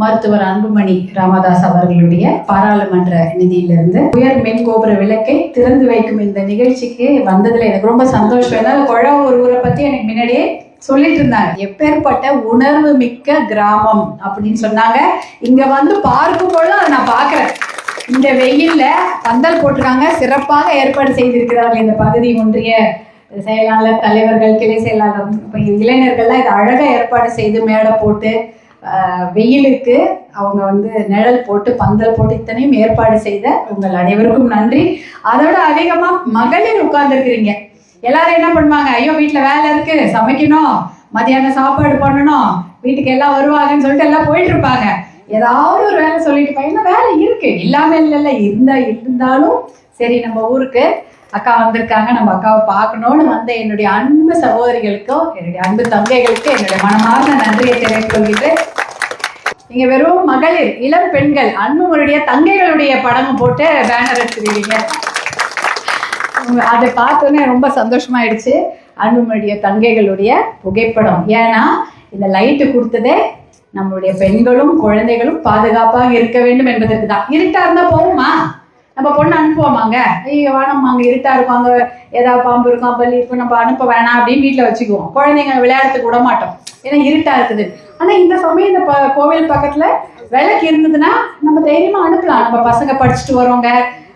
மருத்துவர் அன்புமணி ராமதாஸ் அவர்களுடைய பாராளுமன்ற நிதியிலிருந்து உயர் மின் கோபுர விளக்கை திறந்து வைக்கும் இந்த நிகழ்ச்சிக்கு வந்ததுல எனக்கு ரொம்ப சந்தோஷம். ஏன்னா குழ ஒரு ஊரை பத்தி எனக்கு முன்னாடியே சொல்லிட்டு இருந்தாங்க. எப்பேற்பட்ட உணர்வு மிக்க கிராமம் அப்படின்னு சொன்னாங்க. இங்க வந்து பார்க்கும் பொழுது அதை நான் பாக்குறேன் இந்த வெயில்ல பந்தல் போட்டிருக்காங்க. சிறப்பாக ஏற்பாடு செய்திருக்கிறார்கள் இந்த பகுதி ஒன்றிய செயலாளர் தலைவர்கள் கிளை செயலாளர் இளைஞர்கள்லாம் இதை அழகாக ஏற்பாடு செய்து மேடை போட்டு வெயிலுக்கு அவங்க வந்து நிழல் போட்டு பந்தல் போட்டு இத்தனையும் ஏற்பாடு செய்த உங்கள் அனைவருக்கும் நன்றி. அதோட அதிகமா மகளிர் உட்கார்ந்துருக்கிறீங்க. எல்லாரும் என்ன பண்ணுவாங்க? ஐயோ வீட்டுல வேலை இருக்கு சமைக்கணும் மதியானம் சாப்பாடு பண்ணணும் வீட்டுக்கு எல்லாம் வருவாங்கன்னு சொல்லிட்டு எல்லாம் போயிட்டு இருப்பாங்க. ஏதாவது ஒரு வேலை சொல்லிட்டு இருப்பாங்க வேலை இருக்கு. இல்லாம இல்லைல்ல இருந்தா இருந்தாலும் சரி நம்ம ஊருக்கு அக்கா வந்திருக்காங்க நம்ம அக்காவை பார்க்கணும்னு வந்த என்னுடைய அன்பு சகோதரிகளுக்கும் என்னுடைய அன்பு தங்கைகளுக்கும் என்னுடைய மனமார்ந்த நன்றியை தெரிவித்துக்கொள்கிறது நீங்க வெறும் மகளிர் இளம் பெண்கள் அன்புடைய தங்கைகளுடைய படமும் போட்டு பேனர் எடுத்துருக்கீங்க அதை பார்த்தோன்னே ரொம்ப சந்தோஷமாயிடுச்சு. அன்புடைய தங்கைகளுடைய புகைப்படம். ஏன்னா இந்த லைட்டு கொடுத்ததே நம்மளுடைய பெண்களும் குழந்தைகளும் பாதுகாப்பாக இருக்க வேண்டும் என்பதற்கு தான். இருட்டா இருந்தா போகுமா நம்ம பொண்ணு அனுப்புவோமாங்க? ஐயோ வேணாம் அங்கே இருட்டா இருக்கும். அங்கே ஏதாவது பாம்பு இருக்கும். பள்ளி இருக்கும் நம்ம அனுப்ப வேணாம் அப்படின்னு வீட்டில் வச்சுக்குவோம். குழந்தைங்க விளையாடத்துக்கு விட மாட்டோம். ஏன்னா இருட்டா இருக்குது. ஆனால் இந்த சமயம் இந்த ப- கோவில் பக்கத்தில் விளக்கு இருந்ததுன்னா நம்ம தைரியமா அனுப்பலாம். நம்ம பசங்க படிச்சுட்டு வரோங்க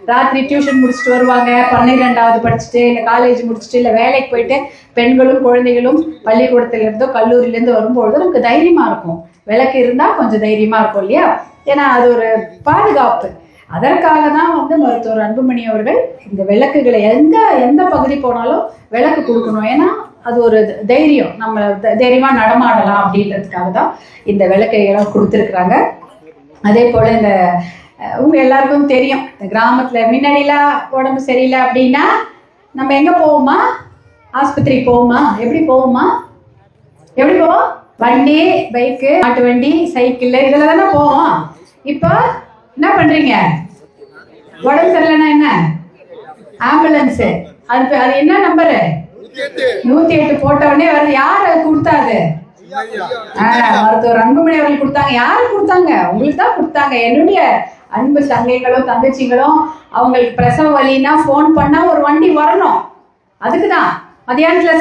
ராத்திரி டியூஷன் முடிச்சுட்டு வருவாங்க. பன்னிரெண்டாவது படிச்சுட்டு இல்லை காலேஜ் முடிச்சுட்டு இல்லை வேலைக்கு போயிட்டு பெண்களும் குழந்தைகளும் பள்ளிக்கூடத்துலேருந்தோ கல்லூரியிலேருந்து வரும்பொழுது நமக்கு தைரியமாக இருக்கும். விளக்கு இருந்தால் கொஞ்சம் தைரியமாக இருக்கும் இல்லையா? ஏன்னா அது ஒரு பாதுகாப்பு. அதற்காக தான் வந்து மருத்துவர் அன்புமணி அவர்கள் இந்த விளக்குகளை எந்த எந்த பகுதி போனாலும் விளக்கு கொடுக்கணும். ஏன்னா அது ஒரு தைரியம். நம்ம த- தைரியமா நடமாடலாம் அப்படின்றதுக்காக தான் இந்த விளக்கைகளை கொடுத்துருக்குறாங்க. அதே போல இந்த உங்க எல்லாருக்கும் தெரியும். இந்த கிராமத்துல முன்னாடிலாம் உடம்பு சரியில்லை அப்படின்னா நம்ம எங்க போவோமா? ஆஸ்பத்திரிக்கு போவோமா? எப்படி போவோமா? எப்படி போவோம்? வண்டி பைக்கு மாட்டு வண்டி சைக்கிள் இதுல தானே போவோம். இப்போ என்ன பண்றீங்க? உடம்பு சரியில்லைன்னா என்ன? ஆம்புலன்ஸ். அது அது என்ன நம்பரு? நூத்தி எட்டு. போட்ட உடனே வருது யாரு கொடுத்தாது ஆஹ், மருத்துவர் அன்புமணி அவர்கள் கொடுத்தாங்க. யாரு கொடுத்தாங்க? உங்களுக்கு தான் கொடுத்தாங்க. என்னுடைய அன்பு தங்கைகளும் தங்கச்சிங்களும் அவங்களுக்கு பிரசவ வலின்னா ஃபோன் பண்ணா ஒரு வண்டி வரணும். அதுக்கு தான் மதியானத்துல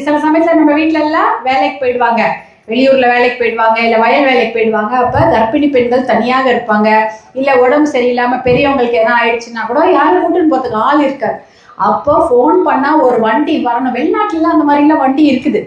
சில சமயத்துல நம்ம வீட்ல எல்லாம் வேலைக்கு போயிடுவாங்க. வெளியூர்ல வேலைக்கு போயிடுவாங்க இல்ல வயல் வேலைக்கு போயிடுவாங்க அப்ப கர்ப்பிணி பெண்கள் தனியாக இருப்பாங்க. இல்ல உடம்பு சரியில்லாம பெரியவங்களுக்கு எதனா ஆயிடுச்சுன்னா கூட யாரும் கூட்டுன்னு போறதுக்கு ஆள் இருக்காது. அப்போ ஃபோன் பண்ணா ஒரு வண்டி வரணும். வெளிநாட்டுல அந்த மாதிரிலாம் வண்டி இருக்குது.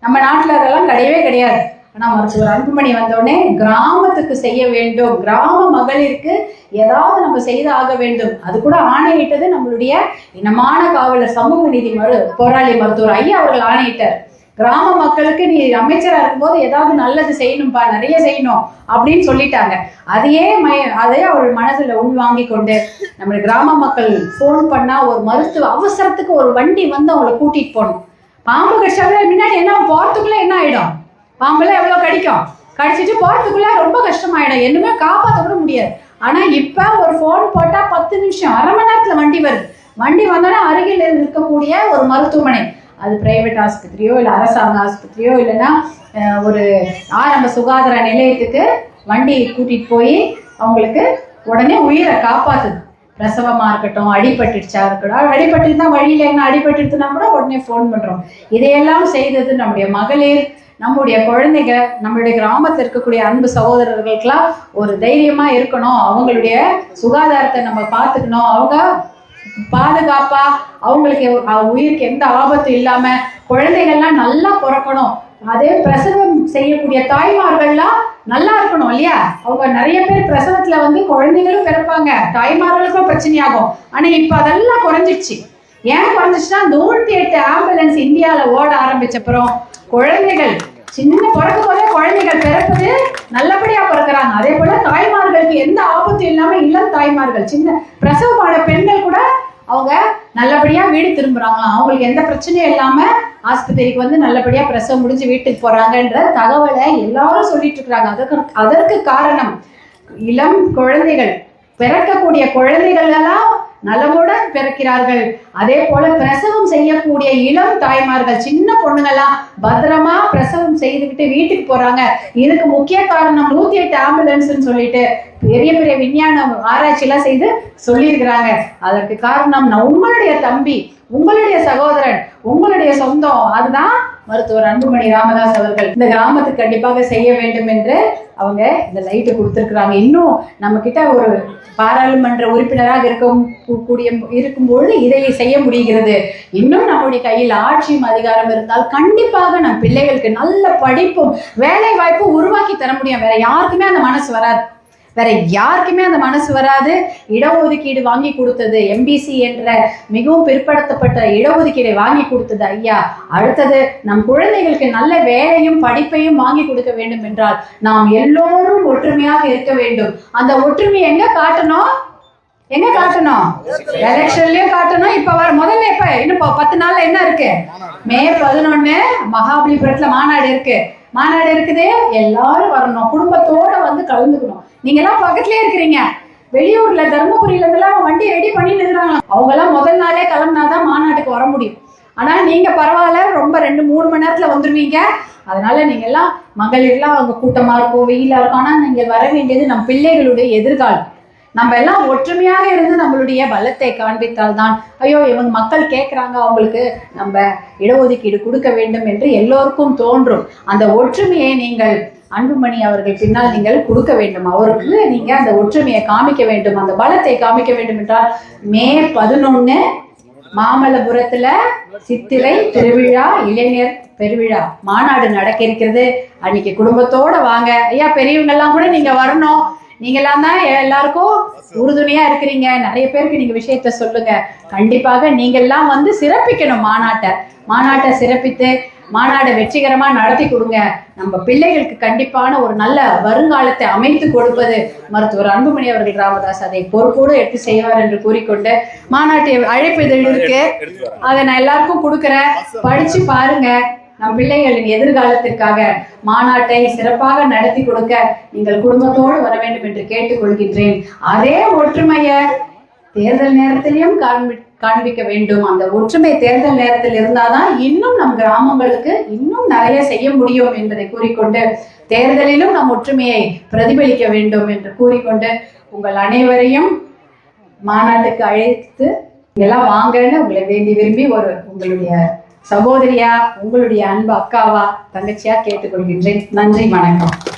நம்ம நாட்டுல அதெல்லாம் கிடையவே கிடையாது. ஆனா மருத்துவர் அன்புமணி வந்தோடனே கிராமத்துக்கு செய்ய வேண்டும். கிராம மகளிருக்கு ஏதாவது நம்ம செய்து ஆக வேண்டும். அது கூட ஆணையிட்டது நம்மளுடைய இனமான காவலர் சமூக நீதி மரு போராளி மருத்துவர் ஐயா அவர்கள் ஆணையிட்டார். கிராம மக்களுக்கு நீ அமைச்சரா இருக்கும்போது ஏதாவது நல்லது செய்யணும்பா நிறைய செய்யணும் அப்படின்னு சொல்லிட்டாங்க. அதையே மய அதையே அவள் மனசுல உள்வாங்கி கொண்டு நம்ம கிராம மக்கள் ஃபோன் பண்ணா ஒரு மருத்துவ அவசரத்துக்கு ஒரு வண்டி வந்து அவங்கள கூட்டிட்டு போகணும். பாம்பு கடிச்சாவே முன்னாடி என்ன போறதுக்குள்ள என்ன ஆயிடும்? பாம்பெல்லாம் எவ்வளோ கடிக்கும்? கடிச்சிட்டு போறதுக்குள்ள ரொம்ப கஷ்டமாயிடும். என்னமே காப்பாற்ற கூட முடியாது. ஆனா இப்ப ஒரு ஃபோன் போட்டா பத்து நிமிஷம் அரை மணி நேரத்துல வண்டி வருது. வண்டி வந்தோடனே அருகில் இருக்கக்கூடிய ஒரு மருத்துவமனை. அது பிரைவேட் ஆஸ்பத்திரியோ இல்லை அரசாங்க ஆஸ்பத்திரியோ இல்லைன்னா ஒரு ஆரம்ப சுகாதார நிலையத்துக்கு வண்டி கூட்டிட்டு போய் அவங்களுக்கு உடனே உயிரை காப்பாத்துது பிரசவமாக இருக்கட்டும் அடிபட்டுடுச்சா இருக்கட்டும். அடிபட்டு தான் வழியில என்ன அடிபட்டுடுச்சுன்னா கூட உடனே ஃபோன் பண்ணுறோம் இதையெல்லாம் செய்தது நம்முடைய மகளிர் நம்முடைய குழந்தைங்க நம்மளுடைய கிராமத்தில் இருக்கக்கூடிய அன்பு சகோதரர்களுக்கெல்லாம் ஒரு தைரியமாக இருக்கணும். அவங்களுடைய சுகாதாரத்தை நம்ம பார்த்துக்கணும். அவங்க பாதுகாப்பா அவங்களுக்கு உயிருக்கு எந்த ஆபத்தும் இல்லாம குழந்தைகள்லாம் நல்லா பிறக்கணும். அதே பிரசவம் செய்யக்கூடிய தாய்மார்கள்லாம் நல்லா இருக்கணும் இல்லையா? அவங்க நிறைய பேர் பிரசவத்துல வந்து குழந்தைகளும் பிறப்பாங்க. தாய்மார்களுக்கும் பிரச்சனையாகும். ஆனா இப்ப அதெல்லாம் குறைஞ்சிடுச்சு ஏன் குறைஞ்சிச்சுன்னா நூற்றி எட்டு ஆம்புலன்ஸ் இந்தியாவில் ஓட ஆரம்பிச்சப்புறம் குழந்தைகள் சின்ன பிறக்கும் போதே குழந்தைகள் பிறப்பது நல்லபடியா பிறக்கிறாங்க. அதே போல தாய்மார்களுக்கு எந்த ஆபத்தும் இல்லாம இளம் தாய்மார்கள். சின்ன பிரசவமான பெண்கள் கூட அவங்க நல்லபடியா வீடு திரும்புறாங்களாம். அவங்களுக்கு எந்த பிரச்சனையும் இல்லாம ஆஸ்பத்திரிக்கு வந்து நல்லபடியா பிரசவம் முடிஞ்சு வீட்டுக்கு போறாங்கன்ற தகவலை எல்லாரும் சொல்லிட்டு இருக்கிறாங்க. அதற்கு அதற்கு காரணம் இளம் குழந்தைகள். பிறக்கக்கூடிய குழந்தைகள் எல்லாம் நலமுடன் பிறக்கிறார்கள். அதே போல பிரசவம் செய்யக்கூடிய இளம் தாய்மார்கள் சின்ன பொண்ணுங்கெல்லாம் பத்திரமா பிரசவம் செய்துக்கிட்டு வீட்டுக்கு போறாங்க. இதுக்கு முக்கிய காரணம் நூத்தி எட்டு ஆம்புலன்ஸ்னு சொல்லிட்டு பெரிய பெரிய விஞ்ஞான ஆராய்ச்சி எல்லாம் செய்து சொல்லியிருக்கிறாங்க. அதற்கு காரணம் உங்களுடைய தம்பி உங்களுடைய சகோதரன் உங்களுடைய சொந்தம். அதுதான் மருத்துவர் அன்புமணி ராமதாஸ் அவர்கள். இந்த கிராமத்துக்கு கண்டிப்பாக செய்ய வேண்டும் என்று அவங்க இந்த லைட்டு கொடுத்துருக்குறாங்க. இன்னும் நம்ம கிட்ட ஒரு பாராளுமன்ற உறுப்பினராக இருக்கும் கூடிய இருக்கும்பொழுது இதை செய்ய முடிகிறது. இன்னும் நம்முடைய கையில் ஆட்சியும் அதிகாரம் இருந்தால் கண்டிப்பாக நம் பிள்ளைகளுக்கு நல்ல படிப்பும் வேலை வாய்ப்பும் உருவாக்கி தர முடியும். வேற யாருக்குமே அந்த மனசு வராது. வேற யாருக்குமே அந்த மனசு வராது. இடஒதுக்கீடு வாங்கி கொடுத்தது எம்பிசி என்ற மிகவும் பிற்படுத்தப்பட்ட இடஒதுக்கீடை வாங்கி கொடுத்தது ஐயா. அடுத்தது நம் குழந்தைகளுக்கு நல்ல வேலையும் படிப்பையும் வாங்கி கொடுக்க வேண்டும் என்றால் நாம் எல்லோரும் ஒற்றுமையாக இருக்க வேண்டும். அந்த ஒற்றுமை எங்க காட்டணும்? எங்க காட்டணும்? எலெக்ஷன்லயும் காட்டணும். இப்ப இப்ப இன்னும் பத்து நாள்ல என்ன இருக்கு? மே பதினொன்னு மகாபலிபுரத்துல மாநாடு இருக்கு. மாநாடு இருக்குது எல்லாரும் வரணும். குடும்பத்தோட வந்து கலந்துக்கணும். நீங்க எல்லாம் பக்கத்துலயே இருக்கிறீங்க. வெளியூர்ல தருமபுரியில இருந்தெல்லாம் வண்டி ரெடி பண்ணி நின்றாங்க அவங்க எல்லாம் முதல் நாளே கிளம்புனாதான் மாநாட்டுக்கு வர முடியும். ஆனா நீங்க பரவாயில்ல ரொம்ப ரெண்டு மூணு மணி நேரத்துல வந்துருவீங்க. அதனால நீங்க எல்லாம் மகளிர்லாம் அவங்க கூட்டமா இருக்கும் வெயிலா இருக்கும் ஆனா நீங்க வர வேண்டியது நம் பிள்ளைகளுடைய எதிர்காலம். நம்ம எல்லாம் ஒற்றுமையாக இருந்து நம்மளுடைய பலத்தை காண்பித்தால் தான் ஐயோ இவங்க மக்கள் கேட்குறாங்க அவங்களுக்கு நம்ம இடஒதுக்கீடு கொடுக்க வேண்டும் என்று எல்லோருக்கும் தோன்றும். அந்த ஒற்றுமையை நீங்கள் அன்புமணி அவர்கள் பின்னால் நீங்கள் கொடுக்க வேண்டும். அவருக்கு நீங்க அந்த ஒற்றுமையை காமிக்க வேண்டும். அந்த பலத்தை காமிக்க வேண்டும் என்றால் மே பதினொன்னு மாமல்லபுரத்துல சித்திரை திருவிழா இளைஞர் பெருவிழா மாநாடு நடக்க இருக்கிறது. அன்னைக்கு குடும்பத்தோட வாங்க. ஐயா பெரியவங்க எல்லாம் கூட நீங்க வரணும். நீங்களாம் தான் எல்லாருக்கும் உறுதுணையா இருக்கிறீங்க. நிறைய பேருக்கு நீங்க விஷயத்த சொல்லுங்க. கண்டிப்பாக நீங்கெல்லாம் வந்து சிறப்பிக்கணும் மாநாட்டை. மாநாட்டை சிறப்பித்து மாநாடை வெற்றிகரமா நடத்தி கொடுங்க. நம்ம பிள்ளைகளுக்கு கண்டிப்பான ஒரு நல்ல வருங்காலத்தை அமைத்து கொடுப்பது மருத்துவர் அன்புமணி அவர்கள் ராமதாஸ் அதை பொறுப்போடு எடுத்து செய்வார் என்று கூறிக்கொண்டு மாநாட்டு அழைப்பு இதழ் இருக்கு. அதை நான் எல்லாருக்கும் கொடுக்குறேன். படிச்சு பாருங்க. நம் பிள்ளைகளின் எதிர்காலத்திற்காக மாநாட்டை சிறப்பாக நடத்தி கொடுக்க நீங்கள் குடும்பத்தோடு வர வேண்டும் என்று கேட்டுக்கொள்கின்றேன். அதே ஒற்றுமையை தேர்தல் நேரத்திலையும் காண்பி காண்பிக்க வேண்டும். அந்த ஒற்றுமை தேர்தல் நேரத்தில் இருந்தாதான் இன்னும் நம் கிராமங்களுக்கு இன்னும் நிறைய செய்ய முடியும் என்பதை கூறிக்கொண்டு தேர்தலிலும் நம் ஒற்றுமையை பிரதிபலிக்க வேண்டும் என்று கூறிக்கொண்டு உங்கள் அனைவரையும் மாநாட்டுக்கு அழைத்து எல்லாம் வாங்கன்னு உங்களை வேண்டி விரும்பி ஒரு உங்களுடைய சகோதரியா உங்களுடைய அன்பு அக்காவா தங்கச்சியா கேட்டுக்கொள்கின்றேன். நன்றி வணக்கம்.